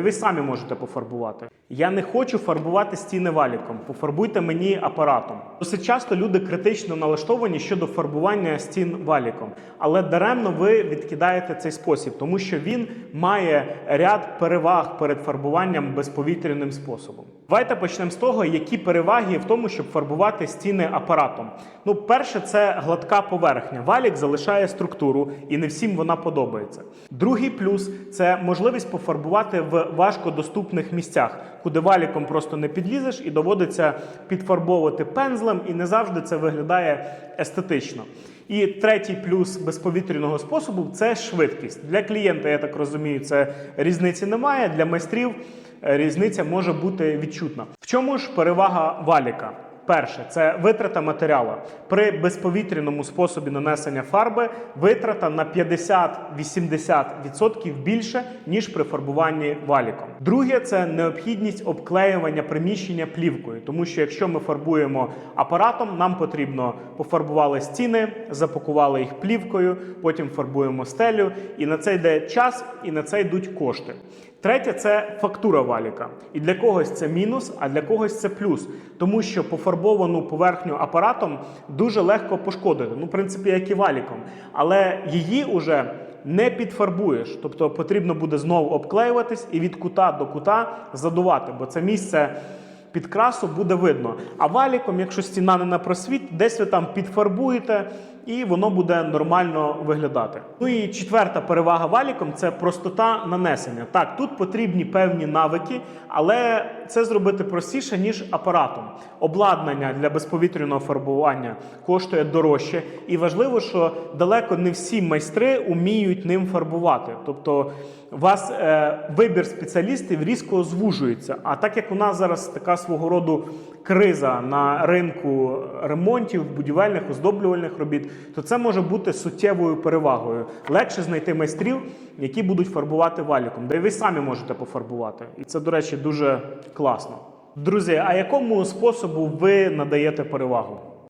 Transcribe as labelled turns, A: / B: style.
A: Ви самі можете пофарбувати. Я не хочу фарбувати стіни валіком. Пофарбуйте мені апаратом. Досить часто люди критично налаштовані щодо фарбування стін валіком, але даремно ви відкидаєте цей спосіб, тому що він має ряд переваг перед фарбуванням безповітряним способом. Давайте почнемо з того, які переваги в тому, щоб фарбувати стіни апаратом. Ну, перше, це гладка поверхня. Валік залишає структуру, і не всім вона подобається. Другий плюс це можливість пофарбувати в важкодоступних місцях, куди валіком просто не підлізеш, і доводиться підфарбовувати пензлем, і не завжди це виглядає естетично. І третій плюс безповітряного способу це швидкість. Для клієнта, я так розумію, це різниці немає. Для майстрів е, різниця може бути відчутна. В чому ж перевага валіка? Перше, це витрата матеріалу. При безповітряному способі нанесення фарби витрата на 50-80% більше, ніж при фарбуванні валіком. Друге, це необхідність обклеювання приміщення плівкою, тому що якщо ми фарбуємо апаратом, нам потрібно пофарбували стіни, запакували їх плівкою, потім фарбуємо стелю, і на це йде час, і на це йдуть кошти. Третє це фактура валіка. І для когось це мінус, а для когось це плюс. Тому що пофарбовану поверхню апаратом дуже легко пошкодити. Ну, в принципі, як і валіком. Але її уже не підфарбуєш. Тобто потрібно буде знову обклеюватись і від кута до кута задувати, бо це місце. Підкрасу буде видно. А валіком, якщо стіна не на просвіт, десь ви там підфарбуєте, і воно буде нормально виглядати. Ну і четверта перевага валіком це простота нанесення. Так, тут потрібні певні навики, але це зробити простіше, ніж апаратом. Обладнання для безповітряного фарбування коштує дорожче, і важливо, що далеко не всі майстри уміють ним фарбувати. Тобто у вас е, вибір спеціалістів різко звужується. А так як у нас зараз така свого роду криза на ринку ремонтів, будівельних, оздоблювальних робіт, то це може бути суттєвою перевагою. Легше знайти майстрів, які будуть фарбувати валіком, де ви самі можете пофарбувати. І це, до речі, дуже класно. Друзі, а якому способу ви надаєте перевагу?